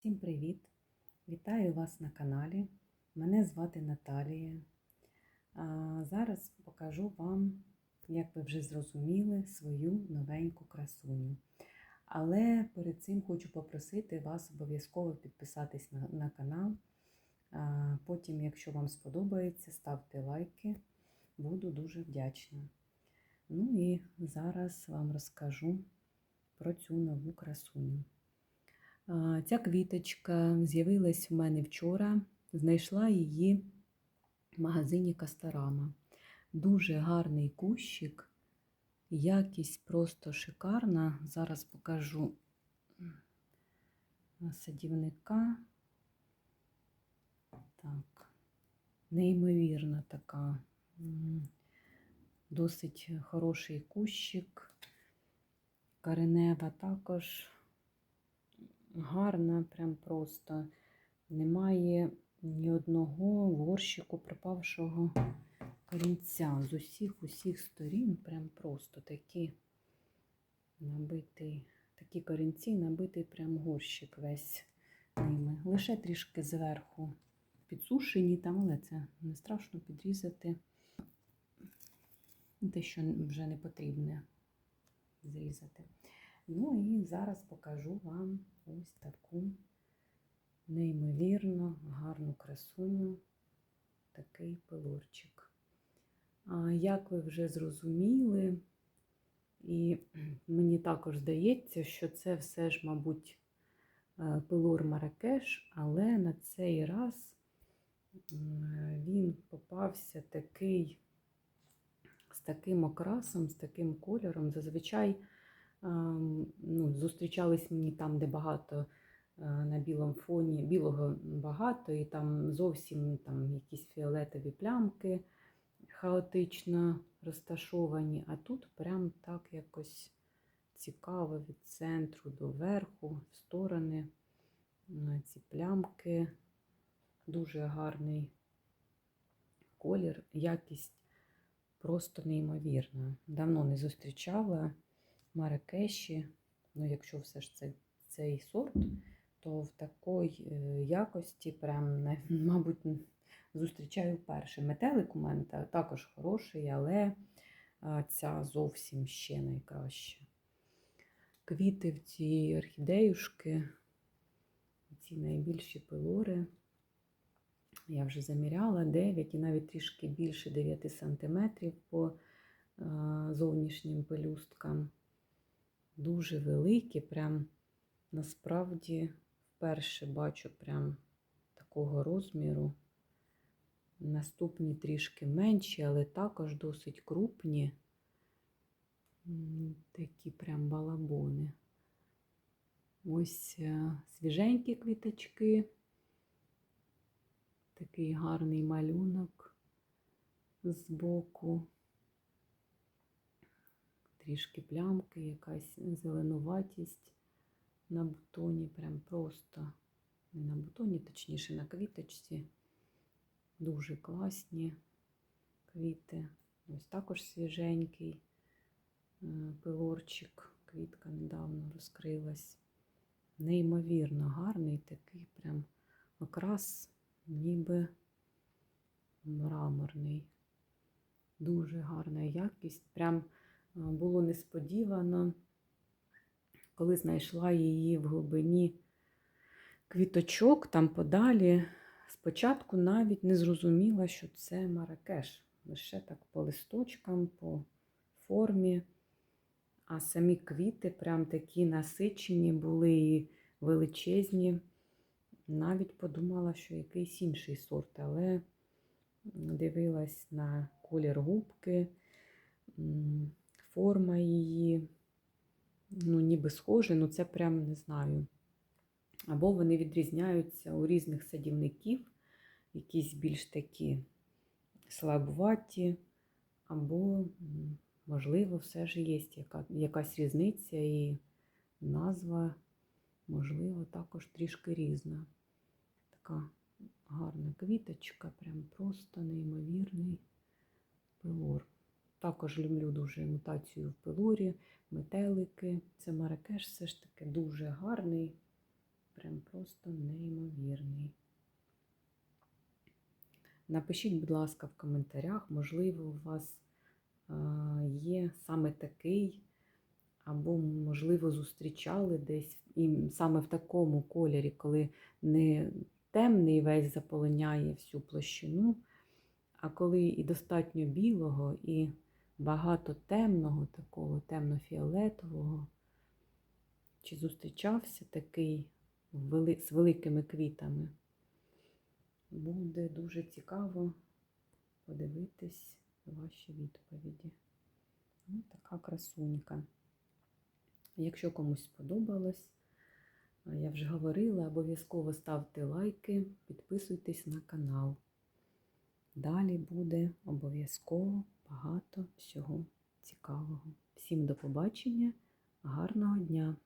Всім привіт! Вітаю вас на каналі. Мене звати Наталія. А зараз покажу вам, як ви вже зрозуміли, свою новеньку красуню. Але перед цим хочу попросити вас обов'язково підписатись на, на канал. А потім, якщо вам сподобається, ставте лайки. Буду дуже вдячна. Ну і зараз вам розкажу про цю нову красуню. Ця квіточка з'явилась в мене вчора. Знайшла її в магазині Кастарама. Дуже гарний кущик, якість просто шикарна. Зараз покажу садівника. Так, неймовірна така, досить хороший кущик. Коренева також гарна, прям просто. Немає ні одного горщику пропавшого корінця. З усіх усіх сторін прям просто такі набитий, такі корінці, набитий прям горщик весь ними. Лише трішки зверху підсушені там, але це не страшно підрізати. Те, що вже не потрібне зрізати. Ну і зараз покажу вам ось таку неймовірно гарну красуню, такий пилорчик. А як ви вже зрозуміли, і мені також здається, що це все ж, мабуть, е, пилор Маракеш, але на цей раз він попався такий з таким окрасом, з таким кольором. Зазвичай ну, зустрічались мені там, де багато на білому фоні, білого багато, і там зовсім там якісь фіолетові плямки хаотично розташовані, а тут прям так якось цікаво від центру до верху, в сторони ці плямки, дуже гарний колір, якість просто неймовірна. Давно не зустрічала. Маракеші, ну, якщо все ж це цей сорт, то в такій е, якості, прям, мабуть, зустрічаю вперше. Метелик у мене також хороший, але ця зовсім ще найкраща. Квіти в цієї орхідеюшки, ці найбільші пилори. Я вже заміряла 9 і навіть трішки більше 9 см по зовнішнім пелюсткам дуже великі, прям насправді вперше бачу прям такого розміру. Наступні трішки менші, але також досить крупні. Такі прям балабони. Ось е, свіженькі квіточки. Такий гарний малюнок збоку трішки плямки, якась зеленуватість на бутоні, прям просто не на бутоні, точніше на квіточці. Дуже класні квіти. Ось також свіженький е, пилорчик, квітка недавно розкрилась. Неймовірно гарний такий прям окрас, ніби мраморний. Дуже гарна якість. Прям було несподівано, коли знайшла її в глибині квіточок, там подалі. Спочатку навіть не зрозуміла, що це Маракеш. Лише так по листочкам, по формі. А самі квіти прям такі насичені були і величезні. Навіть подумала, що якийсь інший сорт, але дивилась на колір губки форма її, ну, ніби схожа, ну це прям не знаю. Або вони відрізняються у різних садівників, якісь більш такі слабуваті, або, можливо, все ж є яка, якась різниця і назва, можливо, також трішки різна. Така гарна квіточка, прям просто неймовірний пилор. Також люблю дуже мутацію в пилорі, метелики. Це Маракеш все ж таки дуже гарний, прям просто неймовірний. Напишіть, будь ласка, в коментарях, можливо, у вас е, є саме такий, або, можливо, зустрічали десь і саме в такому кольорі, коли не темний весь заполоняє всю площину, а коли і достатньо білого, і багато темного, такого темно-фіолетового. Чи зустрічався такий з великими квітами? Буде дуже цікаво подивитись ваші відповіді. Ну, така красунька. Якщо комусь сподобалось, я вже говорила, обов'язково ставте лайки, підписуйтесь на канал. Далі буде обов'язково багато всього цікавого. Всім до побачення, гарного дня!